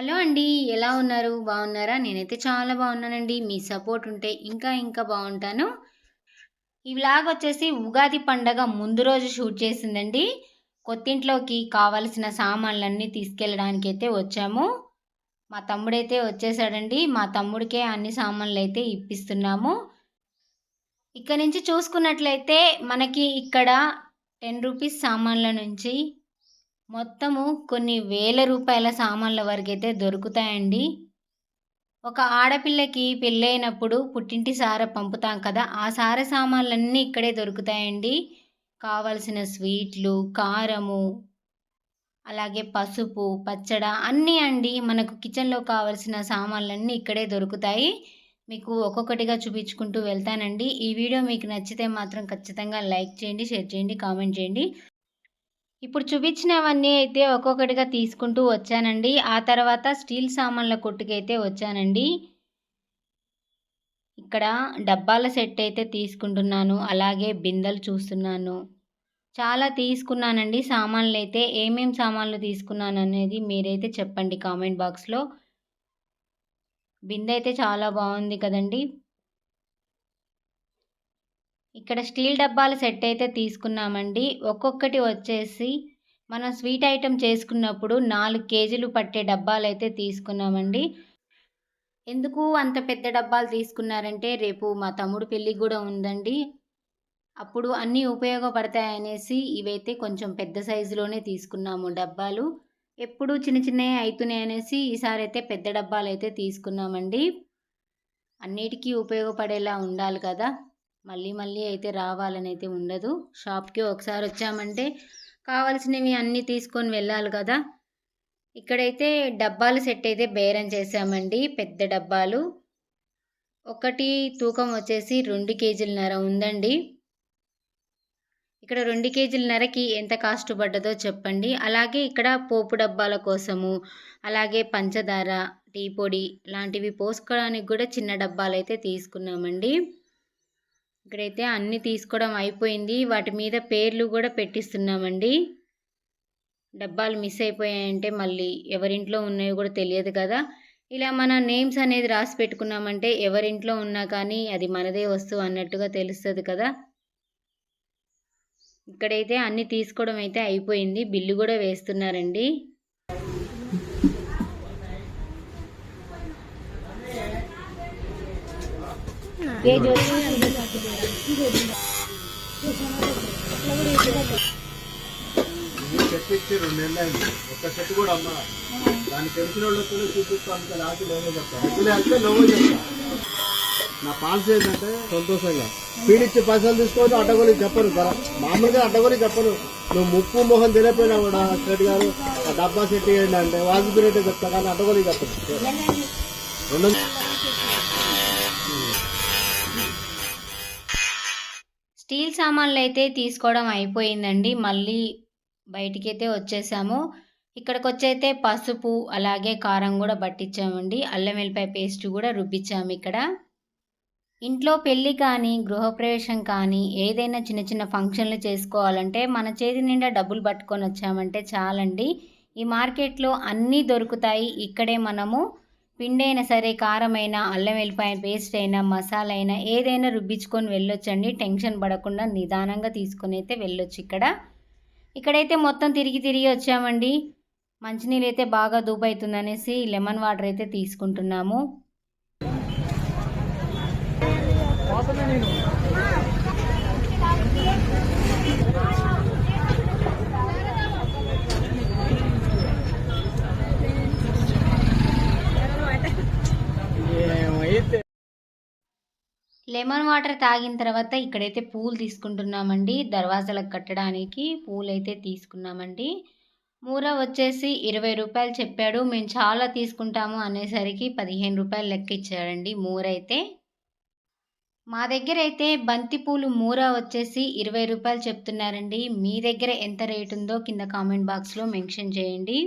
Hello అండి ఎలా ఉన్నారు? బాగున్నారా? నేనైతే చాలా బాగున్నానండి. మీ సపోర్ట్ ఉంటే ఇంకా ఇంకా బాగుంటాను. ఈ వ్లాగ్ వచ్చేసి ఉగాది పండగ ముందు రోజు షూట్ చేసిందండి. కొత్తింట్లోకి కావలసిన సామాన్లన్నీ తీసుకెళ్ళడానికి అయితే వచ్చాము. మా తమ్ముడైతే వచ్చేసాడండి. మా తమ్ముడికే అన్ని సామాన్లు అయితే ఇప్పిస్తున్నాము. ఇక్కడ నుంచి చూసుకున్నట్లయితే మనకి ఇక్కడ టెన్ రూపీస్ సామాన్ల నుంచి మొత్తము కొన్ని వేల రూపాయల సామాన్ల వరకు అయితే దొరుకుతాయండి. ఒక ఆడపిల్లకి పెళ్ళైనప్పుడు పుట్టింటి సార పంపుతాం కదా ఆ సార సామాన్లన్నీ ఇక్కడే దొరుకుతాయండి. కావలసిన స్వీట్లు కారము అలాగే పసుపు పచ్చడ అన్నీ అండి మనకు కిచెన్లో కావలసిన సామాన్లన్నీ ఇక్కడే దొరుకుతాయి. మీకు ఒక్కొక్కటిగా చూపించుకుంటూ వెళ్తానండి. ఈ వీడియో మీకు నచ్చితే మాత్రం ఖచ్చితంగా లైక్ చేయండి షేర్ చేయండి కామెంట్ చేయండి. ఇప్పుడు చూపించినవన్నీ అయితే ఒక్కొక్కటిగా తీసుకుంటూ వచ్చానండి. ఆ తర్వాత స్టీల్ సామాన్ల కొట్టుకైతే వచ్చానండి. ఇక్కడ డబ్బాల సెట్ అయితే తీసుకుంటున్నాను. అలాగే బిందెలు చూస్తున్నాను. చాలా తీసుకున్నానండి. సామాన్లు అయితే ఏమేం సామాన్లు తీసుకున్నాను అనేది మీరైతే చెప్పండి కామెంట్ బాక్స్లో. బిందె అయితే చాలా బాగుంది కదండి. ఇక్కడ స్టీల్ డబ్బాలు సెట్ అయితే తీసుకున్నామండి. ఒక్కొక్కటి వచ్చేసి మనం స్వీట్ ఐటెం చేసుకున్నప్పుడు నాలుగు కేజీలు పట్టే డబ్బాలు అయితే తీసుకున్నామండి. ఎందుకు అంత పెద్ద డబ్బాలు తీసుకున్నారంటే రేపు మా తమ్ముడు పెళ్ళి కూడా ఉందండి. అప్పుడు అన్నీ ఉపయోగపడతాయనేసి ఇవైతే కొంచెం పెద్ద సైజులోనే తీసుకున్నాము డబ్బాలు. ఎప్పుడు చిన్న చిన్నవి అవుతున్నాయి అనేసి ఈసారి అయితే పెద్ద డబ్బాలు అయితే తీసుకున్నామండి. అన్నిటికీ ఉపయోగపడేలా ఉండాలి కదా. మళ్ళీ మళ్ళీ అయితే రావాలని అయితే ఉండదు. షాప్కి ఒకసారి వచ్చామంటే కావాల్సినవి అన్నీ తీసుకొని వెళ్ళాలి కదా. ఇక్కడైతే డబ్బాలు సెట్ అయితే బేరం చేసామండి పెద్ద డబ్బాలు. ఒకటి తూకం వచ్చేసి రెండు కేజీలన్నర ఉందండి. ఇక్కడ రెండు కేజీలన్నరకి ఎంత కాస్ట్ పడ్డదో చెప్పండి. అలాగే ఇక్కడ పోపు డబ్బాల కోసము అలాగే పంచదార టీ పొడి లాంటివి పోసుకోవడానికి కూడా చిన్న డబ్బాలు అయితే తీసుకున్నామండి. ఇక్కడైతే అన్నీ తీసుకోవడం అయిపోయింది. వాటి మీద పేర్లు కూడా పెట్టిస్తున్నామండి. డబ్బాలు మిస్ అయిపోయాయంటే మళ్ళీ ఎవరింట్లో ఉన్నాయో కూడా తెలియదు కదా. ఇలా మన నేమ్స్ అనేది రాసి పెట్టుకున్నామంటే ఎవరింట్లో ఉన్నా కానీ అది మనదే వస్తువు అన్నట్టుగా తెలుస్తుంది కదా. ఇక్కడైతే అన్నీ తీసుకోవడం అయితే అయిపోయింది. బిల్లు కూడా వేస్తున్నారండి. చెట్టు ఇచ్చి రెండు నెలలు అయింది ఒక్క చెట్టు కూడా అమ్మ. దాన్ని తెలిసిన వాళ్ళతో చూపిస్తాను అంత లాస్ట్ లోగో చెప్తాను లోగో నా పాలసీ ఏంటంటే సంతోషంగా. పీడిచ్చి పైసలు తీసుకోవద్దు అడ్డగోలి చెప్పరు. కదా మామూలుగా అడ్డగోలి చెప్పరు. నువ్వు ముప్పు మొహం తెలియపోయినా కూడా సెట్ గారు ఆ డబ్బా సెట్ చేయండి అంటే రేటే చెప్తా కానీ అడ్డగోలి చెప్పరు. రెండు స్టీల్ సామాన్లు అయితే తీసుకోవడం అయిపోయిందండి. మళ్ళీ బయటికైతే వచ్చేసాము. ఇక్కడికి వచ్చైతే పసుపు అలాగే కారం కూడా పట్టించామండి. అల్లం వెల్లిపాయ పేస్ట్ కూడా రుబ్బించాము ఇక్కడ. ఇంట్లో పెళ్ళి కానీ గృహప్రవేశం కానీ ఏదైనా చిన్న చిన్న ఫంక్షన్లు చేసుకోవాలంటే మన చేతి నిండా డబ్బులు పట్టుకొని వచ్చామంటే చాలండి. ఈ మార్కెట్లో అన్నీ దొరుకుతాయి. ఇక్కడే మనము పిండైనా సరే కారమైనా అల్లం వెల్లిపాయ పేస్ట్ అయినా మసాలా అయినా ఏదైనా రుబ్బించుకొని వెళ్ళొచ్చండి. టెన్షన్ పడకుండా నిదానంగా తీసుకొని అయితే వెళ్ళొచ్చు ఇక్కడ. ఇక్కడైతే మొత్తం తిరిగి తిరిగి వచ్చామండి. మంచినీళ్ళు అయితే బాగా దూపు అవుతుందనేసి లెమన్ వాటర్ అయితే తీసుకుంటున్నాము. లెమన్ వాటర్ తాగిన తర్వాత ఇక్కడైతే పూలు తీసుకుంటున్నామండి. దర్వాజాలకు కట్టడానికి పూలు అయితే తీసుకున్నామండి. మూర వచ్చేసి ఇరవై రూపాయలు చెప్పాడు. మేము చాలా తీసుకుంటాము అనేసరికి పదిహేను రూపాయలు లెక్క ఇచ్చాడండి మూర అయితే మా దగ్గర అయితే బంతిపూలు మూర వచ్చేసి ఇరవై రూపాయలు చెప్తున్నారండి. మీ దగ్గర ఎంత రేటు ఉందో కింద కామెంట్ బాక్స్లో మెన్షన్ చేయండి.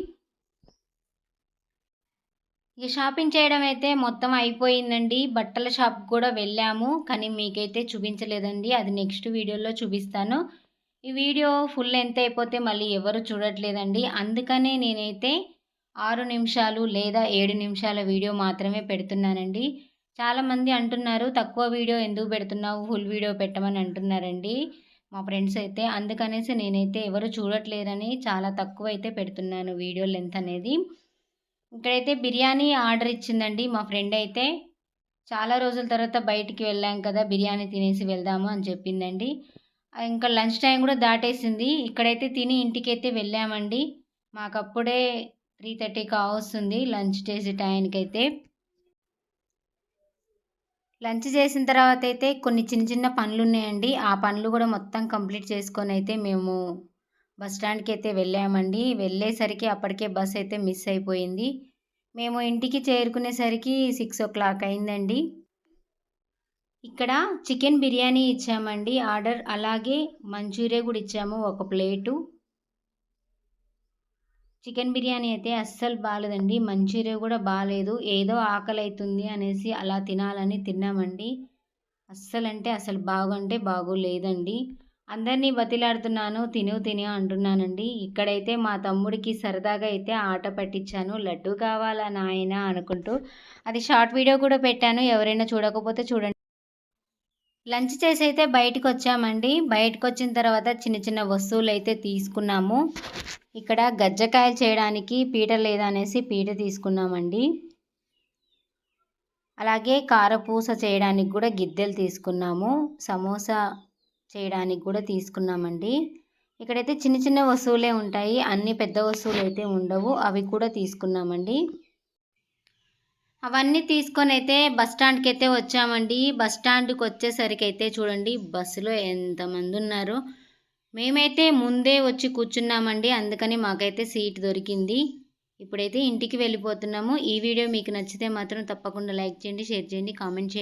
ఇక షాపింగ్ చేయడం అయితే మొత్తం అయిపోయిందండి. బట్టల షాప్ కూడా వెళ్ళాము. కానీ మీకైతే చూపించలేదండి. అది నెక్స్ట్ వీడియోలో చూపిస్తాను. ఈ వీడియో ఫుల్ ఎంత అయిపోతే మళ్ళీ ఎవరు చూడట్లేదండి. అందుకనే నేనైతే ఆరు నిమిషాలు లేదా ఏడు నిమిషాల వీడియో మాత్రమే పెడుతున్నానండి. చాలామంది అంటున్నారు తక్కువ వీడియో ఎందుకు పెడుతున్నావు? ఫుల్ వీడియో పెట్టమని అంటున్నారండి మా ఫ్రెండ్స్ అయితే. అందుకనేసి నేనైతే ఎవరు చూడట్లేరని చాలా తక్కువ అయితే పెడుతున్నాను వీడియో లెంత్ అనేది. ఇక్కడైతే బిర్యానీ ఆర్డర్ ఇచ్చిందండి మా ఫ్రెండ్ అయితే. చాలా రోజుల తర్వాత బయటికి వెళ్ళాం కదా బిర్యానీ తినేసి వెళ్దాము అని చెప్పిందండి. ఇంకా లంచ్ టైం కూడా దాటేసింది. ఇక్కడైతే తిని ఇంటికైతే వెళ్ళామండి. మాకు అప్పుడే త్రీ థర్టీ కావస్తుంది లంచ్ చేసే టైంకి అయితే లంచ్ చేసిన తర్వాత అయితే కొన్ని చిన్న చిన్న పనులు ఉన్నాయండి ఆ పనులు కూడా మొత్తం కంప్లీట్ చేసుకొని అయితే మేము బస్ స్టాండ్కి అయితే వెళ్ళామండి. వెళ్ళేసరికి అప్పటికే బస్ అయితే మిస్ అయిపోయింది. మేము ఇంటికి చేరుకునేసరికి సిక్స్ ఓ క్లాక్ అయిందండి. ఇక్కడ చికెన్ బిర్యానీ ఇచ్చామండి ఆర్డర్. అలాగే మంచూరియా కూడా ఇచ్చాము ఒక ప్లేటు. చికెన్ బిర్యానీ అయితే అస్సలు బాగాలేదండి మంచూరియా కూడా బాగాలేదు ఏదో ఆకలి అవుతుంది అనేసి అలా తినాలని తిన్నామండి. అస్సలు అంటే అసలు బాగుంటే బాగోలేదండి. అందరినీ బతిలాడుతున్నాను తిను తిను అంటున్నానండి. ఇక్కడైతే మా తమ్ముడికి సరదాగా అయితే ఆట పట్టించాను. లడ్డు కావాలా నాయన అనుకుంటూ. అది షార్ట్ వీడియో కూడా పెట్టాను. ఎవరైనా చూడకపోతే చూడండి. లంచ్ చేసి అయితే బయటకు వచ్చామండి బయటకు వచ్చిన తర్వాత చిన్న చిన్న వస్తువులు అయితే తీసుకున్నాము. ఇక్కడ గజ్జకాయలు చేయడానికి పీట లేదనేసి పీట తీసుకున్నామండి. అలాగే కారపూస చేయడానికి కూడా గిద్దెలు తీసుకున్నాము. సమోసా చేయడానికి కూడా తీసుకున్నామండి. ఇక్కడైతే చిన్న చిన్న వస్తువులే ఉంటాయి. అన్ని పెద్ద వస్తువులు అయితే ఉండవు. అవి కూడా తీసుకున్నామండి. అవన్నీ తీసుకొని అయితే బస్ స్టాండ్కి అయితే వచ్చామండి. బస్ స్టాండ్కి వచ్చేసరికి అయితే చూడండి బస్సులో ఎంతమంది ఉన్నారు. మేమైతే ముందే వచ్చి కూర్చున్నామండి. అందుకని మాకైతే సీట్ దొరికింది. ఇప్పుడైతే ఇంటికి వెళ్ళిపోతున్నాము. ఈ వీడియో మీకు నచ్చితే మాత్రం తప్పకుండా లైక్ చేయండి షేర్ చేయండి కామెంట్ చేయండి.